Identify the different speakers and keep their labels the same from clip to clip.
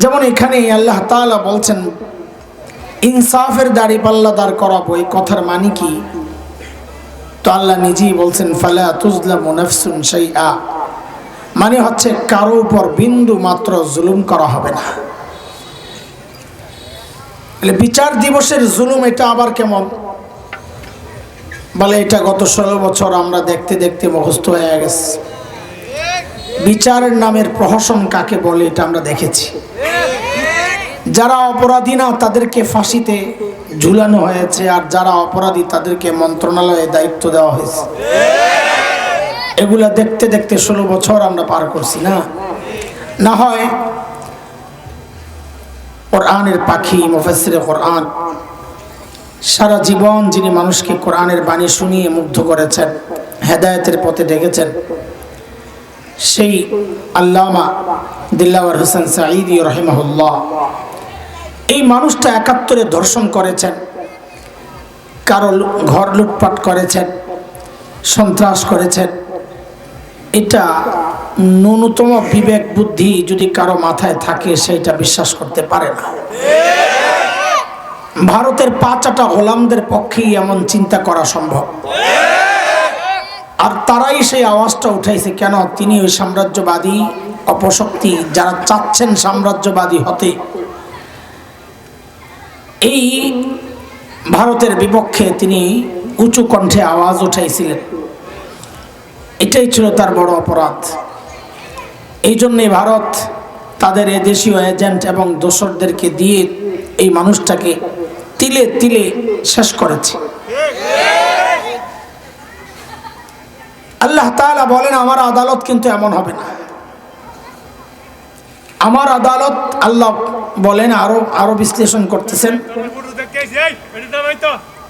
Speaker 1: যেমন এখানে আল্লাহ তাআলা বলছেন, ইনসাফের দাড়ি পাল্লা দাঁড় করাবো, এই কথার মানে কি? তো আল্লাহ নিজেই বলছেন, ফালা তুজলামু নাফসুন শাইআ। মানে হচ্ছে কারও উপর বিন্দু মাত্র জুলুম করা হবে না। বিচার দিবসের জুলুম এটা আবার কেমন? বলে এটা গত ষোলো বছর আমরা দেখতে দেখতে মুখস্থ হয়ে গেছে। বিচারের নামের প্রহসন কাকে বলে এটা আমরা দেখেছি। যারা অপরাধী না, তাদেরকে ফাঁসিতে ঝুলানো হয়েছে, আর যারা অপরাধী, তাদেরকে মন্ত্রণালয়ে দায়িত্ব দেওয়া হয়েছে। এগুলা দেখতে দেখতে ষোলো বছর আমরা পার করছি, না? না হয় কোরআনের পাখি, মুফাসসিরে কোরআন, সারা জীবন যিনি মানুষকে কোরআনের বাণী শুনিয়ে মুগ্ধ করেছেন, হেদায়েতের পথে ডেকেছেন, সেই আল্লামা দিল্লাওয়ার হোসেন সাঈদি রহিমাহুল্লাহ এই মানুষটা একাত্তরে ধর্ষণ করেছেন, কারও ঘর লুটপাট করেছেন, সন্ত্রাস করেছেন। এটা ন্যূনতম বিবেক বুদ্ধি যদি কারও মাথায় থাকে, সেটা বিশ্বাস করতে পারে না। ভারতের পাঁচাটা গোলামদের পক্ষেই এমন চিন্তা করা সম্ভব। আর তারাই সেই আওয়াজটা উঠাইছে, কেন তিনি ওই সাম্রাজ্যবাদী অপশক্তি, যারা চাচ্ছেন সাম্রাজ্যবাদী হতে এই ভারতের বিপক্ষে তিনি উঁচু কণ্ঠে আওয়াজ উঠাইছিলেন। এটাই ছিল তার বড় অপরাধ। এই জন্যে ভারত তাদের এদেশীয় এজেন্ট এবং দোসরদেরকে দিয়ে এই মানুষটাকে তিলে তিলে শেষ করেছে। আল্লাহ তাআলা বলেন, আমার আদালত কিন্তু এমন হবে না। আমার আদালত আল্লাহ বলেন, আরও আরও বিশ্লেষণ করতেছেন।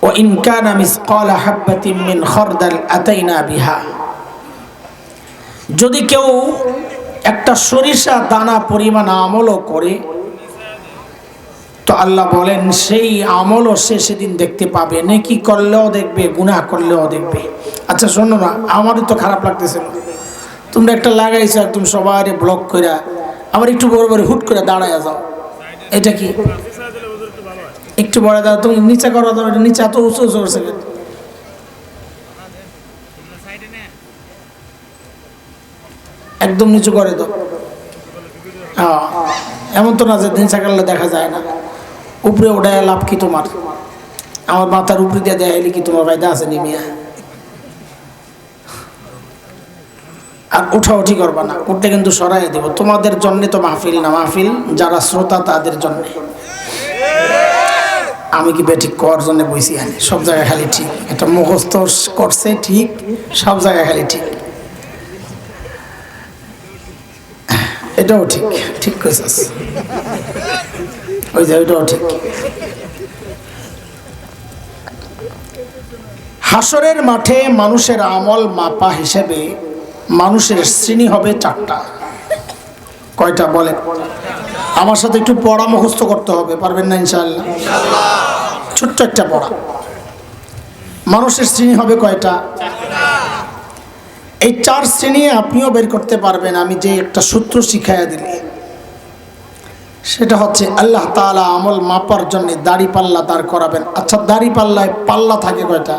Speaker 1: ও ইনকান বিহা। যদি কেউ একটা সরিষা দানা পরিমাণ আমলও করে, তো আল্লাহ বলেন, সেই আমলও সে সেদিন দেখতে পাবে। নেকি করলেও দেখবে গুণা করলেও দেখবে। আচ্ছা শোনো না আমারও তো খারাপ লাগতেছে তোমরা একটা লাগাইছো, একদম সবাই ব্লক করে আমার একটু বড় বড় হুট করে দাঁড়ায় যাও। এটা কি? একটু বড় দাও তুমি নিচে করো দাও এটা নিচে এত উঁচু উঁচু করছে? একদম নিচু করে দাও। হ্যাঁ, এমন তো না যে দিন সকালে দেখা যায় না। উপরে ওঠায় লাভ কি তোমার? আমার মাথার উপরে দিয়ে দেয় কি তোমার ফায়দা আছে নিমিয়া আর উঠা উঠি করবা না। উঠলে কিন্তু সরাই দেব। তোমাদের জন্যে তো মাহফিল না। মাহফিল যারা শ্রোতা, তাদের জন্য। আমি কি বেঠিক কর জন্য বইছি আনি সব জায়গায় খালি ঠিক। এটা মুখস্থ করছে ঠিক, সব জায়গায় খালি ঠিক। এটাও ঠিক। ঠিক কইছিস। ওই যে ওইটাও ঠিক। হাসরের মাঠে মানুষের আমল মাপা হিসেবে মানুষের শ্রেণি হবে চারটা। কয়টা বলেন? আমার সাথে একটু পড়া মুখস্থ করতে হবে, পারবেন না ইনশাআল্লাহ? ছোট্ট একটা পড়া। মানুষের শ্রেণি হবে কয়টা? এই চার শ্রেণি আপনিও বের করতে পারবেন, আমি যে একটা সূত্র শিখাইয়া দিলি সেটা হচ্ছে আল্লাহ তাআলা আমল মাপার জন্য দাড়ি পাল্লা দাঁড় করাবেন। আচ্ছা দাড়ি পাল্লায় পাল্লা থাকে কয়টা?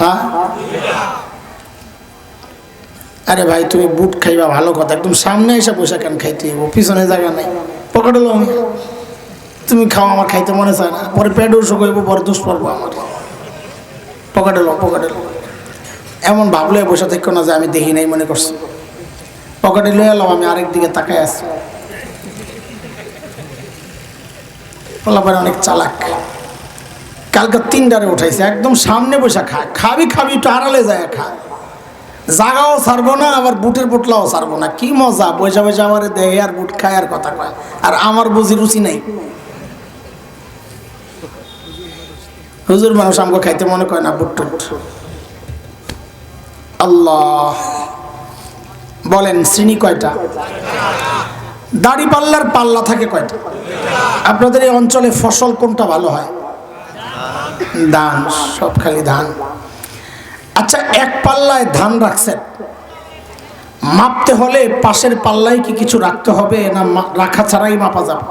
Speaker 1: হ্যাঁ? আরে ভাই, তুমি বুট খাইবা, ভালো কথা। একদম সামনে এসে বসে কেন খাইতে হইব? পিছনে জায়গা নাই। পকেটে লো আমি তুমি খাও, আমার খাইতে মনে চায় না। পরে পেট অসুখ হইব পরে দোষ পড়ব আমার। পকেটে লো পকেটে লো এমন ভাবলে বসে থাকো না যে আমি দেখি নাই মনে করছি। পকেটে লয়ে এলাম আমি আরেক দিকে তাকাই আছি। পোলাপারে অনেক চালাক। কালকে তিনটারে উঠাইছে। একদম সামনে বসে খা। খাবি খাবি, একটু আড়ালে যায় খা। জাগাও ছাড়বো না, আবার বুটের পোটলাও ছাড়বো না। কি মজা বৈশা বৈশা আমার দেহে আর বুট খায় আর কথা কয়। আর আমার বুঝি রুচি নাই। হুজুর মানুষ আমাকে খাইতে মনে করে না বুট টুট। আল্লাহ। বলেন, শ্রেণি কয়টা? দাড়ি পাল্লার পাল্লা থাকে কয়টা? আপনাদের এই অঞ্চলে ফসল কোনটা ভালো হয়? ধান, সব খালি ধান। আচ্ছা এক পাল্লায় ধান রাখছেন। মাপতে হলে পাশের পাল্লায় কি কিছু রাখতে হবে না রাখা ছাড়াই মাপা যাবে?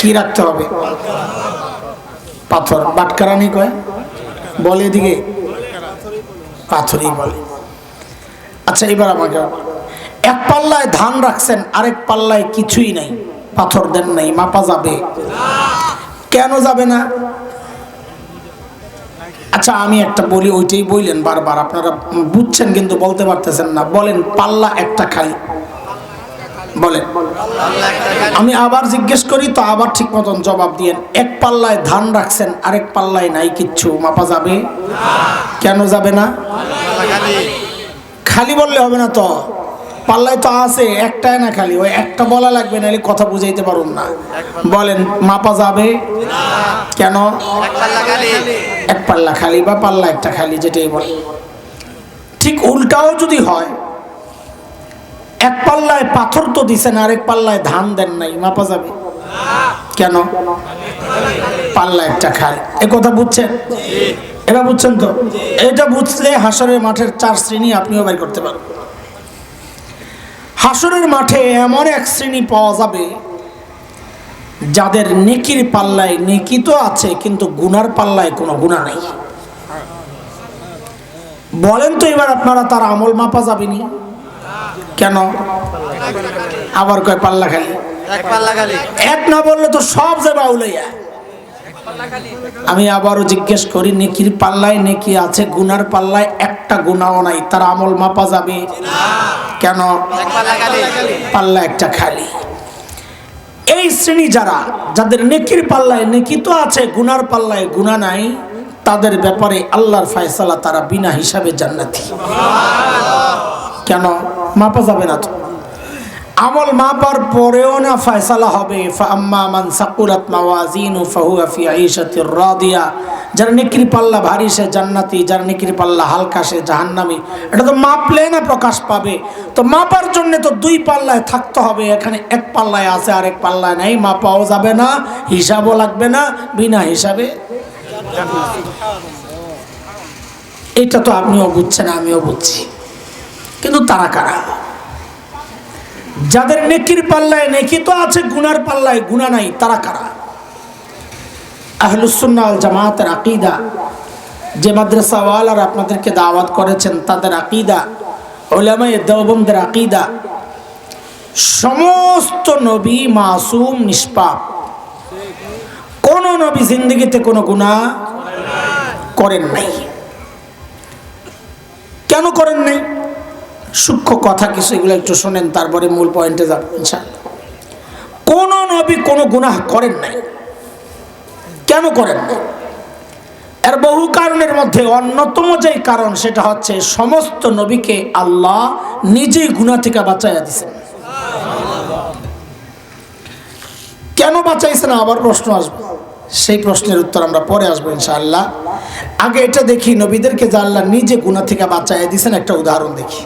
Speaker 1: কি রাখতে হবে? পাথর। বাটকারানি কয়? বলে এদিকে। পাথরই বলে। আচ্ছা এবার আমাকে এক পাল্লায় ধান রাখছেন আরেক পাল্লায় কিছুই নাই। পাথর দেন নাই মাপা যাবে। কেন যাবে না? আচ্ছা আমি একটা বলি, ওইটাই বললেন বারবার। আপনারা বুঝছেন কিন্তু বলতে পারতেছেন না। বলেন, পাল্লা একটা খালি বলেন। আমি আবার জিজ্ঞেস করি, তো আবার ঠিক মতন জবাব দিয়েন। এক পাল্লায় ধান রাখছেন, আরেক পাল্লায় নাই কিচ্ছু। মাপা যাবে? কেন যাবে না?
Speaker 2: খালি
Speaker 1: বললে হবে না তো। পাল্লায় তো আছে, একটাই না খালি। ওই একটা বলা লাগবে, নাহলে কথা বুঝাইতে পারুন না। বলেন, মাপা যাবে? কেন?
Speaker 2: এক পাল্লা খালি
Speaker 1: বা পাল্লা একটা খালি, যেটাই বলে। ঠিক উল্টাও যদি হয়, এক পাল্লায় পাথর তো দিছেন, আরেক পাল্লায় ধান দেন নাই, মাপা যাবে? কেন? পাল্লা একটা খালি। এ কথা বুঝছেন? এটা বুঝছেন তো? এটা বুঝলে হাসরের মাঠের চার শ্রেণি আপনিও বের করতে পারবেন। হাসরের মাঠে এমন এক শ্রেণি পাওয়া যাবে যাদের নেকির পাল্লায় নেকি তো আছে কিন্তু গুনার পাল্লায় কোনো গুণা নাই। বলেন তো এবার আপনারা তার আমল মাপা যাবেনি কেন? আবার কয় পাল্লা খালি?
Speaker 2: এক পাল্লা খালি।
Speaker 1: এক না বললে তো সব যাবে আউলাইয়া আমি আবারও জিজ্ঞেস করি নেকির পাল্লায় নেকি আছে গুনার পাল্লায় একটা গুণাও নাই তার আমল মাপা যাবে? কেন?
Speaker 2: পাল্লা
Speaker 1: একটা খালি। এই শ্রেণি যারা, যাদের নেকির পাল্লায় নেকি তো আছে, গুনার পাল্লায় গুণা নাই, তাদের ব্যাপারে আল্লাহর ফায়সালা তারা বিনা হিসাবে জান্নাতি। কেন? মাপা যাবে না তো। আমল মাপার পরেও না ফয়সালা হবে। ফাম্মা মান সাকুলাত মাওয়াজিনু ফাহুয়া ফি রাদিয়া। যার নেকির পাল্লা ভারী, সে জান্নাতি, যার নেকির পাল্লা হালকা, সে জাহান্নামি। এটা তো মাপলে না প্রকাশ পাবে। তো মাপার জন্য তো দুই পাল্লায় থাকতে হবে। এখানে এক পাল্লায় আছে আর এক পাল্লায় নেই। মাপাও যাবে না, হিসাবও লাগবে না, বিনা হিসাবে। এটা তো আপনিও বুঝছেন, আমিও বুঝছি। কিন্তু তারা কারা? যাদের নেকির পাল্লায় নেকি তো আছে, গুনার পাল্লায় গুণা নাই, তারা কারা? আহলুসুন্নাল জামাতের আকিদা। যে মাদ্রাসাওয়ালার আপনাদেরকে দাওয়াত করেছেন, তাদের আকিদা, ওলামায় দেওবন্দের আকিদা। সমস্ত নবী মাসুম নিষ্পাপ। কোন নবী জিন্দগিতে কোনো গুণা করেন নাই। কেন করেন নাই? সূক্ষ্ম কথা কিছু, এগুলো একটু শোনেন, তারপরে মূল পয়েন্টে যাবেন কোন নবী কোনো গুনাহ করেন নাই। কেন করেন না এর বহু কারণের মধ্যে অন্যতম যে কারণ, সেটা হচ্ছে সমস্ত নবীকে আল্লাহ নিজেই গুণা থেকে বাঁচাইয়া দিছেন কেন বাঁচাইছেন? আবার প্রশ্ন আসবে। সেই প্রশ্নের উত্তর আমরা পরে আসব, ইনশাআল্লাহ। আগে এটা দেখি, নবীদেরকে যে আল্লাহ নিজে গুণা থেকে বাঁচাইয়া দিছেন একটা উদাহরণ দেখি।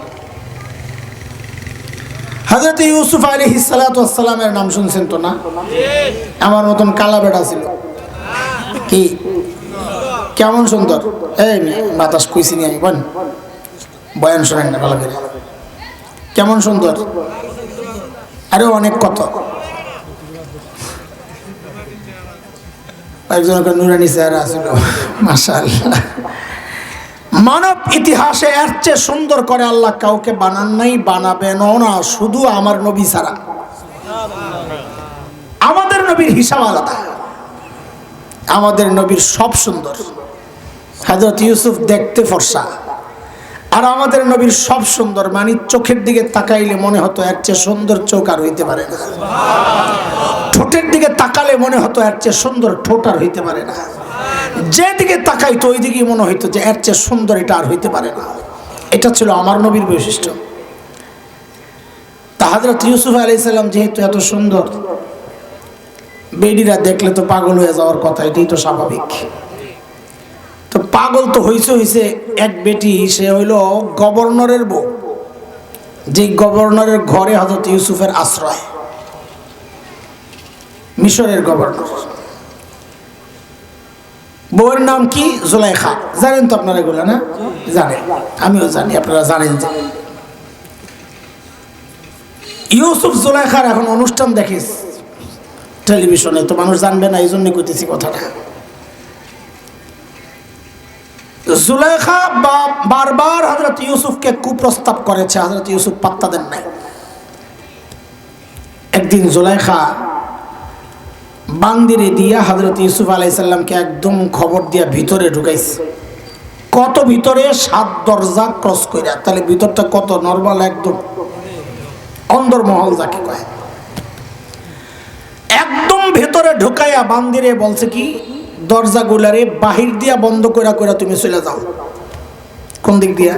Speaker 1: হজরত ইউসুফ আলী হিসালাতামের নাম শুনছেন তো না? আমার মতন কালা বেটা ছিল। কি? কেমন সুন্দর? এই বাতাস কুইছি নিয়ে বল। বয়ান শোনেন না ভালো করে। কেমন সুন্দর? আরে অনেক কত। একজন নুরানি চেহারা ছিল। মাসাল মানব ইতিহাসে এর চেয়ে সুন্দর করে আল্লাহ কাউকে বানান নাই বানাবেন না, শুধু আমার নবী ছাড়া। আমাদের নবীর হিসাব আলাদা। আমাদের নবীর সব সুন্দর। হজরত ইউসুফ দেখতে ফর্সা। আর আমাদের নবীর সব সুন্দর মানে চোখের দিকে তাকাইলে মনে হতো এর চেয়ে সুন্দর চোখ আর হইতে পারে না। ঠোঁটের দিকে তাকালে মনে হতো এর চেয়ে সুন্দর ঠোঁট আর হইতে পারে না। যেদিকে তাকাইতো ওই দিকে মনে হইতো যে এর চেয়ে সুন্দর এটা আর হইতে পারে না। এটা ছিল আমার নবীর বৈশিষ্ট্য। তা হজরত ইউসুফ আলি সাল্লাম যেহেতু এত সুন্দর, বেডিরা দেখলে তো পাগল হয়ে যাওয়ার কথা, এটাই তো স্বাভাবিক। তো পাগল তো হইছে হইছে এক বেটি, সে হইল গভর্নরের বউ। যে গভর্নরের ঘরে হজরত ইউসুফের আশ্রয়, মিশরের গভর্নর। বউয়ের নাম কি? জুলাইখা। জানেন তো আপনারা এগুলো, না? জানেন। আমিও জানি, আপনারা জানেন যে। ইউসুফ জুলাইখার এখন অনুষ্ঠান দেখিস। টেলিভিশনে, তো মানুষ জানবে না এই জন্য কইতেছি কথাটা। জুলেখা বা- বারবার হজরত ইউসুফকে কুপ্রস্তাব করেছে হজরত ইউসুফ পাত্তা দেন নাই। একদিন জুলেখা বান্দিরে দিয়া হজরত ইউসুফ আলাইসাল্লামকে একদম খবর দিয়া ভিতরে ঢুকাইছে। কত ভিতরে? সাত দরজা ক্রস কইরা। তাহলে ভিতরটা কত? নর্মাল একদম। অন্দরমহল যাকে কয়। একদম ভেতরে ঢুকাইয়া বান্দিরে বলছে কি দরজা গুলারে বাহির দিয়া বন্ধ কইরা কইরা তুমি চলে যাও। কোন দিক দিয়া?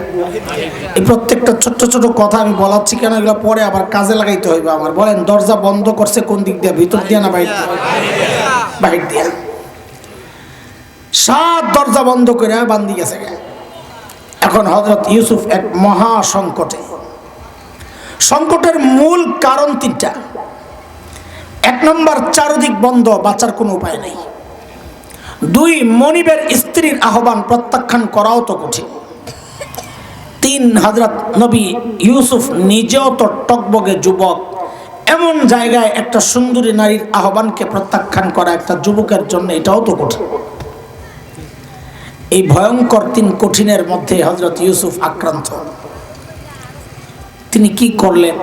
Speaker 1: এই প্রত্যেকটা ছোট্ট ছোট কথা আমি বলাচ্ছি কেন? এগুলো পরে আবার কাজে লাগাইতে হইবে আমার। বলেন, দরজা বন্ধ করছে কোন দিক দিয়া? ভিতর দিয়া না বাইরে? বাহির দিয়া। সাত দরজা বন্ধ করে বান্দি গেছে। এখন হজরত ইউসুফ এক মহা সংকটে। সংকটের মূল কারণ তিনটা। এক নম্বর, চারদিক বন্ধ, বাঁচার কোনো উপায় নেই। দুই, মনিবের স্ত্রীর আহ্বান প্রত্যাখ্যান করাও তো কঠিন। তিন হজরত নবী ইউসুফ নিজেও তো টকবগে যুবক। এমন জায়গায় একটা সুন্দরী নারীর আহ্বানকে প্রত্যাখ্যান করা একটা যুবকের জন্য এটাও তো কঠিন। এই ভয়ঙ্কর তিন কঠিনের মধ্যে হজরত ইউসুফ আক্রান্ত। তিনি কি করলেন?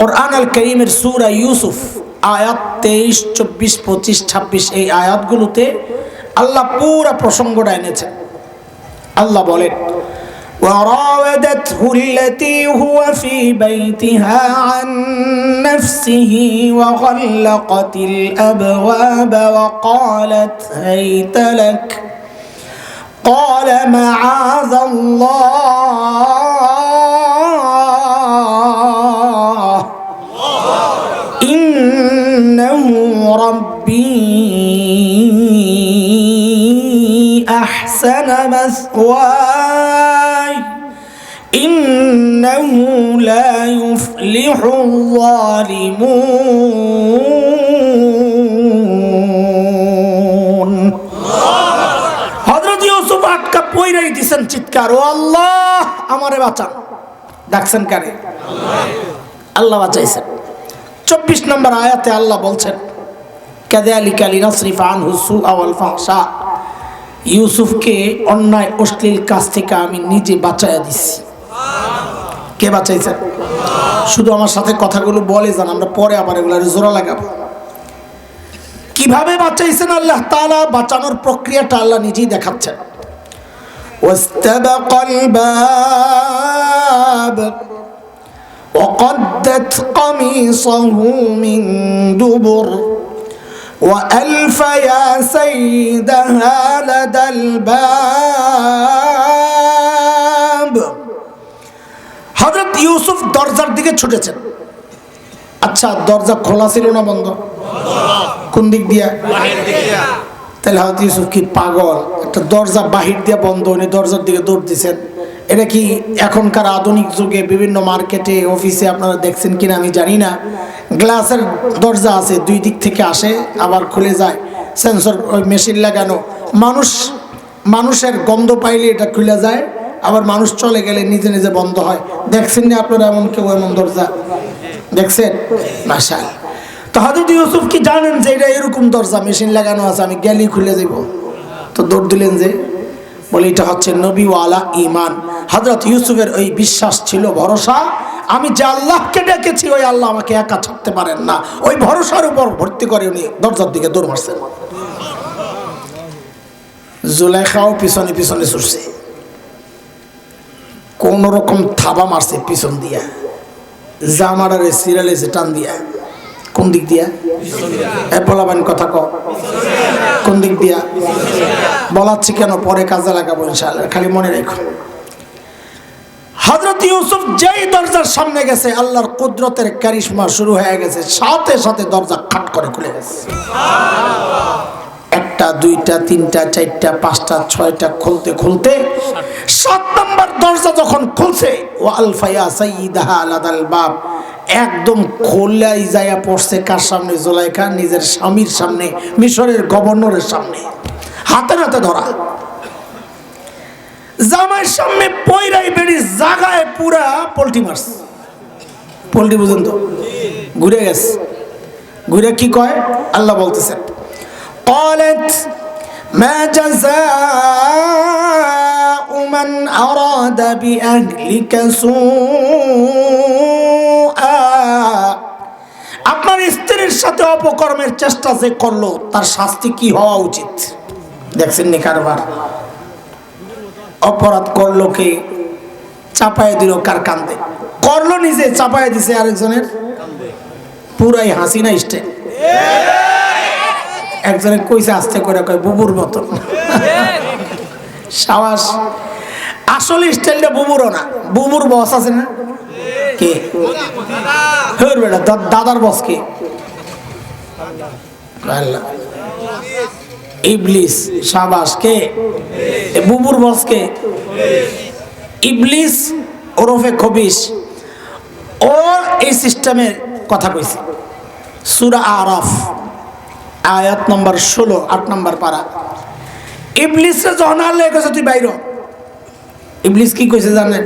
Speaker 1: কোরআন আল করিমের সুরা ইউসুফ, আয়াত তেইশ, চব্বিশ, পঁচিশ, ছাব্বিশ, এই আয়াতগুলোতে আল্লাহ পুরা প্রসঙ্গটা এনেছেন। আল্লাহ বলেন وراودته التي هو في بيتها عن نفسه وغلقت الأبواب وقالت هيت لك. قال معاذ الله. إنه ربي أحسن مثواي إنه لا يفلح الظالمون হজরত ইউসুফ আটকা পইরাই দিছেন চিৎকার ও আল্লাহ আমারে বাঁচান ডাকছেন কারে আল্লাহ বাঁচাইছেন চব্বিশ নম্বর আয়াতে আল্লাহ বলছেন কাদালিকা লিনাসরিফা আনহু সুআ ওয়াল ফাহশা ইউসুফকে অন্যায় অশ্লীল কাজ থেকে আমি নিজে বাঁচাইয়া দিছি কে বাঁচাইছেন শুধু আমার সাথে কথাগুলো বলে যান আমরা পরে আবার এগুলো জোড়া লাগাবো কিভাবে বাঁচাইছেন আল্লাহ তাআলা বাঁচানোর প্রক্রিয়াটা আল্লাহ নিজেই দেখাচ্ছেন واستبق الباب وقدت قميصه من دبر وألف يا سيدها لدى الباب হজরত ইউসুফ দরজার দিকে ছুটেছেন আচ্ছা দরজা খোলা ছিল না বন্ধ কোন দিক দিয়া তাহলে হয়তো ইউসুফ কি পাগল একটা দরজা বাহির দিয়ে বন্ধ উনি দরজার দিকে দৌড় দিচ্ছেন এটা কি এখনকার আধুনিক যুগে বিভিন্ন মার্কেটে, অফিসে আপনারা দেখছেন কিনা আমি জানি না। গ্লাসের দরজা আছে, দুই দিক থেকে আসে, আবার খুলে যায়। সেন্সর, ওই মেশিন লাগানো। মানুষ, মানুষের গন্ধ পাইলে এটা খুলে যায়, আবার মানুষ চলে গেলে নিজে নিজে বন্ধ হয়। দেখছেন না আপনারা এমন কেউ এমন দরজা? দেখছেন? মাসাল তো হাজরত ইউসুফ কি জানেন যে এটা এরকম দরজা, মেশিন লাগানো আছে, আমি গেলেই খুলে দেব তো দৌড় দিলেন যে? বলে এটা হচ্ছে নবীওয়ালা ইমান হজরত ইউসুফের ওই বিশ্বাস ছিল ভরসা। আমি যে আল্লাহকে ডেকেছি, ওই আল্লাহ আমাকে একা ছাড়তে পারেন না। ওই ভরসার উপর ভর্তি করে উনি দরজার দিকে দৌড় মারছেন। জুলেখাও পিছনে পিছনে ছুটছে। কোন রকম থাবা মারছে পিছন দিয়া। জামারারে সিরিয়ালে টান দিয়া। কোন দিক দিয়া? বলাবেন কথা ক কোন দিক দিয়া? বলাচ্ছি কেন? পরে কাজে লাগাবো ইনশাআল্লাহ। খালি মনে রেখো। হজরত ইউসুফ যেই দরজার সামনে গেছে, আল্লাহর কুদরতের ক্যারিশমা শুরু হয়ে গেছে। সাথে সাথে দরজা খাট করে খুলে গেছে। একটা, দুইটা, তিনটা, চারটা, পাঁচটা, ছয়টা খুলতে খুলতে সাত নম্বর দরজা যখন খুলছে ও আলফাইয়া সাইদাহা আলাদাল বাপ একদম খোলাই যাইয়া পড়ছে কার সামনে জোলাইখা নিজের স্বামীর সামনে মিশরের গভর্নরের সামনে হাতে হাতে ধরা জামাইয়ের সামনে পয়রাই বেড়ি জাগায় পুরা পোল্ট্রি মারছে পোল্ট্রি বুঝেন তো ঘুরে গেছে ঘুরে কি কয় আল্লাহ বলতেছেন قالت ما جزاء من أراد بأهلك سوءا আপনার স্ত্রীর সাথে অপকর্মের চেষ্টা যে করলো তার শাস্তি কি হওয়া উচিত দেখছেন নি কারবার অপরাধ করলো কে চাপায় দিল কার কান্দে করলো নিজে চাপায় দিছে আরেকজনের পুরাই হাসি না স্টেপ একজনে কইছে আস্তে করে কয় বুবুর মতন সাবাস আসলে স্টাইলটা বুবুরও না। বুবুর বস আছে না? কে? হের বেটা দাদার বস কে। ইবলিস, সাবাস কে? বুবুর বস কে? ইবলিস ওরফে খবিস ও এই সিস্টেমের কথা কইছে। সুরা আরফ, আয়াত নম্বর ষোলো, আট নম্বর পারা। ইবলিসে যখন আল্লাহ তুই বাইর। ইবলিস কি কইছে জানেন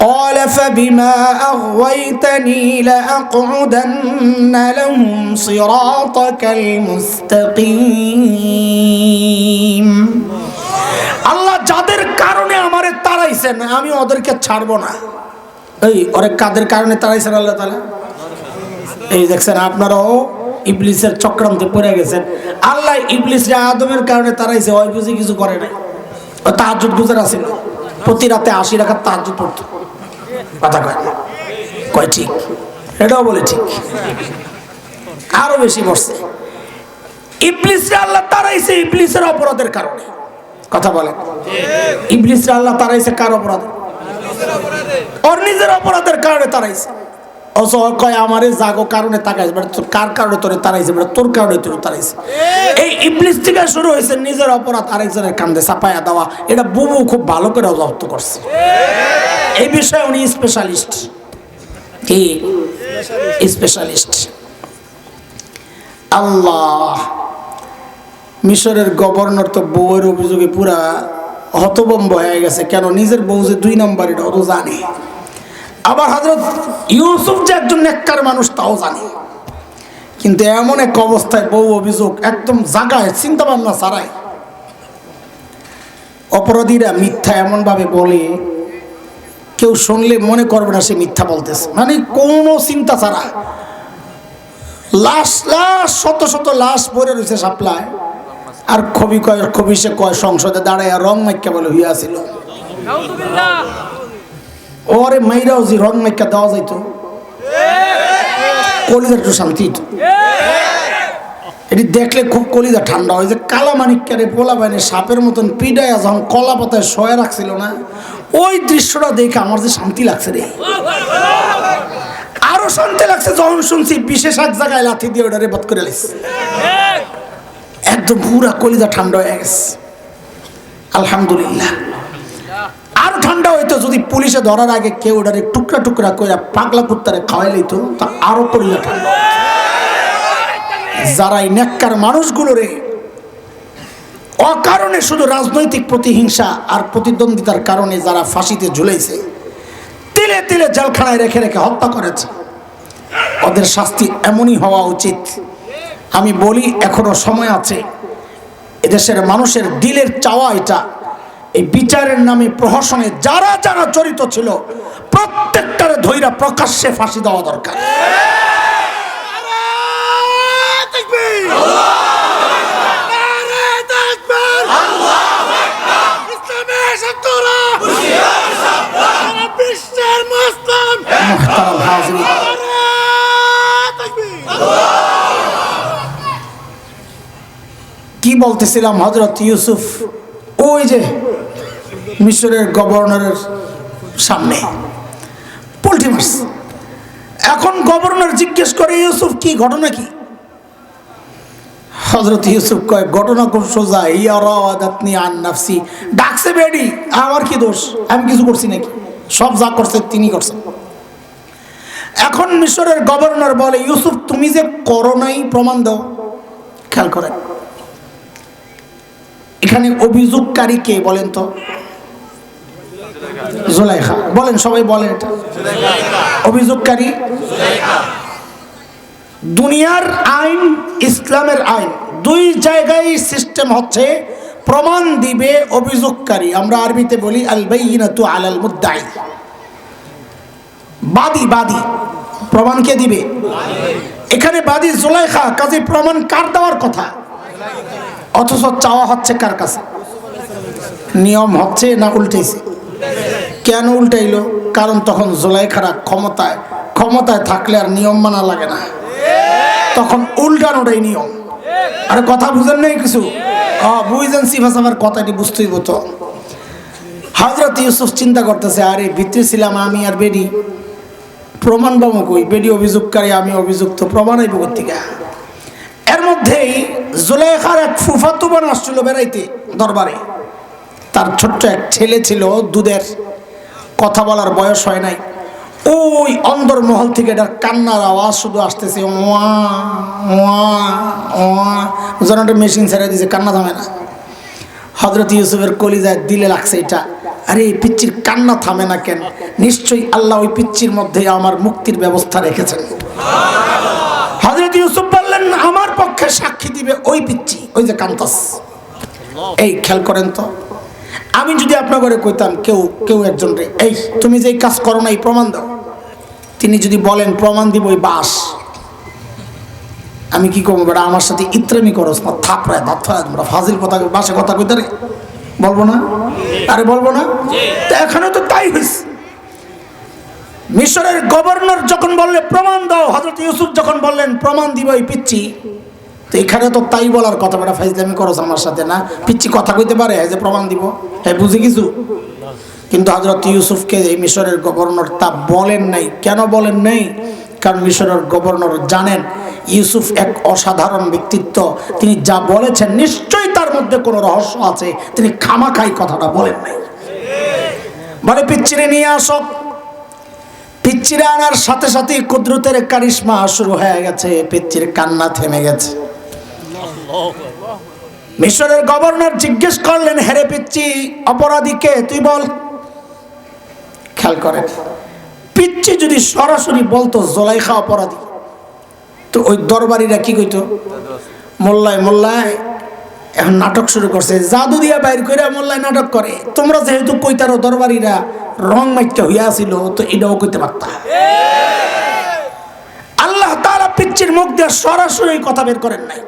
Speaker 1: قال فبما أغويتني لأقعدن لهم صراطك المستقيم আল্লাহ যাদের কারণে আমারে তাড়াইছেন আমি ওদেরকে ছাড়বো না এই ওরে কাদের কারণে তাড়াইছেন আল্লাহ তালা এই দেখছেন আপনারাও ইবলিসের চক্রান্তে পড়ে গেছেন আল্লাহ ইবলিস আদমের কারণে তারাইছে ওই বুঝি কিছু করে নাই ও তাহাজুদ গুজার আছিল প্রতি রাতে আশি রাখার তাহাজুদ পড়তো। কথা কয়? কয়, ঠিক। এটাও বলে ঠিক। আরও বেশি বসছে। ইবলিসরা আল্লাহ তারাইছে ইবলিসের অপরাধের কারণে। কথা বলে ইবলিসরা আল্লাহ তারাইছে কার অপরাধ? ওর নিজের অপরাধের কারণে তারাইছে। অস কয় আমারে জাগো কারণে তাকাইছে। বেটা কার কারণে তোরে তারাইছে বেটা তোর কারণে তোর তারাইছে এই ইবলিস থেকে শুরু হয়েছে নিজের অপরাধ আরেকজনের কান্দে চাপায়া দেওয়া। এটা বুবু খুব ভালো করে জব্দ করছে। এই বিষয়ে উনি স্পেশালিস্ট কি? স্পেশালিস্ট আল্লাহ! মিশরের গভর্নর তো বউয়ের অভিযোগে পুরা হতবম্ব হয়ে গেছে। কেন? নিজের বউ যে দুই নম্বর এটা অত জানে। আবার হজরত ইউসুফ যে একজন নেককার মানুষ, তাও জানে। কিন্তু এমন এক অবস্থায় বউ অভিযোগ একদম জাগায় চিন্তা ভাবনা ছাড়াই। অপরাধীরা মিথ্যা এমনভাবে বলে, কেউ শুনলে মনে করবে না সে মিথ্যা বলতেছে। মানে কোনো চিন্তা ছাড়া। লাশ লাশ, শত শত লাশ পড়ে রয়েছে সাপ্লায়। আর কবি কয় কবি সে কয়, সংসদে দাঁড়ায় রং মাইকা বলে হইয়াছিল। ওরে মাইরাও যে রং মাইকা দেওয়া যাইতো। কলিজার একটু শান্তি এটি দেখলে খুব কলিজা ঠান্ডা হয় যে কালা মানিক্যারে পোলা বাইনে সাপের মতন পিডায় যখন কলা পাতায় শয়ে রাখছিল না, ওই দৃশ্যটা দেখে আমার যে শান্তি লাগছে রে। আরও শান্তি লাগছে যখন শুনছি বিশেষ এক জায়গায় লাথি দিয়ে ওটা রেবত করে লাইছে। একদম পুরা কলিজা ঠান্ডা হয়ে গেছে। আলহামদুলিল্লাহ। আরও ঠান্ডা হইতো যদি পুলিশে ধরার আগে কেউ ওটারে টুকরা টুকরা করে পাগলা কুত্তারে খাওয়াই লইতো তা আরও কলিজা ঠান্ডা যারা এই নেককার মানুষগুলো রে অকারণে শুধু রাজনৈতিক প্রতিহিংসা আর প্রতিদ্বন্দ্বিতার কারণে যারা ফাঁসিতে ঝুলেছে তিলে তিলে জেলখানায় রেখে রেখে হত্যা করেছে, ওদের শাস্তি এমনই হওয়া উচিত। আমি বলি, এখনও সময় আছে, এদেশের মানুষের দিলের চাওয়া এটা। এই বিচারের নামে প্রহসনে যারা যারা জড়িত ছিল, প্রত্যেকটারে ধৈরা প্রকাশ্যে ফাঁসি দেওয়া দরকার। কি বলতেছিলাম হজরত ইউসুফ? ওই যে মিশরের গভর্নরের সামনে। পোল্ট্রি মারছে এখন গভর্নর জিজ্ঞেস করে, ইউসুফ, কি ঘটনা কি? হজরত ইউসুফ কয়, ঘটনা খুব সোজা। ইয়ারাদাতনি আন নাফসি। ডাকছে বেডি, আমার কি দোষ? আমি কিছু করছি নাকি? সব যা করছে তিনি করছেন। এখন মিশরের গভর্নর বলে, ইউসুফ, তুমি যে করো নাই, প্রমাণ দাও। খেয়াল করেন। এখানে অভিযোগকারী কে বলেন তো? জুলাইখা। বলেন, সবাই বলেন। অভিযোগকারী, দুনিয়ার আইন, ইসলামের আইন, দুই জায়গায় সিস্টেম হচ্ছে, প্রমাণ দিবে অভিযোগকারী। আমরা আরবিতে বলি আল বাইনাতু আলাল মুদ্দাই বাদী বাদী। প্রমাণ কে দিবে? এখানে বাদী জুলাইখা, কাজে প্রমাণ কার দেওয়ার কথা? অথচ চাওয়া হচ্ছে কার কাছে? নিয়ম হচ্ছে না উল্টেছে কেন উল্টাইলো? কারণ তখন জুলাইখারা ক্ষমতায় ক্ষমতায় থাকলে আর নিয়ম মানা লাগে না। তখন উল্টানোটাই নিয়ম। আর কথা বুঝেন নাই কিছু? হ্যাঁ বুঝেন সিফা সাফার কথাটি বুঝতেই হতো হজরত ইউসুফ চিন্তা করতেছে, আরে ভিতরে ছিলাম আমি আর বেডি। প্রমাণ পাবো কই? বেডি অভিযোগকারী, আমি অভিযুক্ত, প্রমাণ আইব কর্তিকা এর মধ্যেই জুলেখার এক ফুফাতো বোন আসছিল বেড়াইতে, দরবারে। তার ছোট্ট এক ছেলে ছিল দুধের। কথা বলার বয়স হয় নাই। ওই অন্দরমহল থেকে এটার কান্নার আওয়াজ শুধু আসতেছে, ওয়া যেন একটা মেশিন ছেড়ে দিয়েছে, কান্না থামে না। হজরত ইউসুফের কলিজায় দিলে লাগছে এটা। আরে এই পিচ্চির কান্না থামে না কেন? নিশ্চয়ই আল্লাহ ওই পিচ্চির মধ্যে আমার মুক্তির ব্যবস্থা রেখেছেন। হজরত ইউসুফ বললেন, আমার পক্ষে সাক্ষী দিবে ওই পিচ্চি। ওই যে কান্তাস। এই খেয়াল করেন তো আমি যদি আপনার ঘরে কইতাম কেউ কেউ একজন রে, এই, তুমি যে কাজ করো না, এই প্রমাণ দাও। তিনি যদি বলেন, প্রমাণ দিব ওই বাস। আমি কি করব বেটা আমার সাথে ইত্রামি করো থাপড়ায় দাঁত তোমরা ফাজিল কথা, বাসে কথা কইতে রে। বলব না? আরে বলব না? তো এখানে তো তাই হয়েছে মিশরের গভর্নর যখন বললে, প্রমাণ দাও হজরত ইউসুফ যখন বললেন, প্রমাণ দিব এই পিচ্ছি। তো এখানে তো তাই বলার কথা বেটা ফাইজলামি করো আমার সাথে না। পিচ্ছি কথা কইতে পারে যে প্রমাণ দিব। হ্যাঁ বুঝে কিছু কিন্তু হজরত ইউসুফকে এই মিশরের গভর্নর তা বলেন নাই। কেন বলেন নাই? কারণ মিশরের গভর্নর জানেন, ইউসুফ এক অসাধারণ ব্যক্তিত্ব। তিনি যা বলেছেন নিশ্চয়ই তার মধ্যে কোনো রহস্য আছে। তিনি খামাখাই কথাটা বলেন নাই। বলে পিচ্ছিরে নিয়ে আসো। পিচ্চিরে আনার সাথে সাথে কুদরতের কারিশমা শুরু হয়ে গেছে, পিচ্চির কান্না থেমে গেছে। মিশরের গভর্নর জিজ্ঞেস করলেন, হেরে পিচ্ছি অপরাধীকে তুই বল। খেয়াল করেন পিচ্ছি যদি সরাসরি বলতো, জোলাইখা অপরাধী। তো ওই দরবারিরা কি কইতো? মোল্লায় মোল্লায়, এখন নাটক শুরু করছে। জাদু দিয়া বাইর করে মোল্লায় নাটক করে। তোমরা যেহেতু কইতারো দরবারিরা রং মাইতে হইয়া ছিল তো এটাও কইতে পারতা। আল্লাহ তারা পিচ্ছির মুখ দিয়ে সরাসরি কথা বের করেন নাই।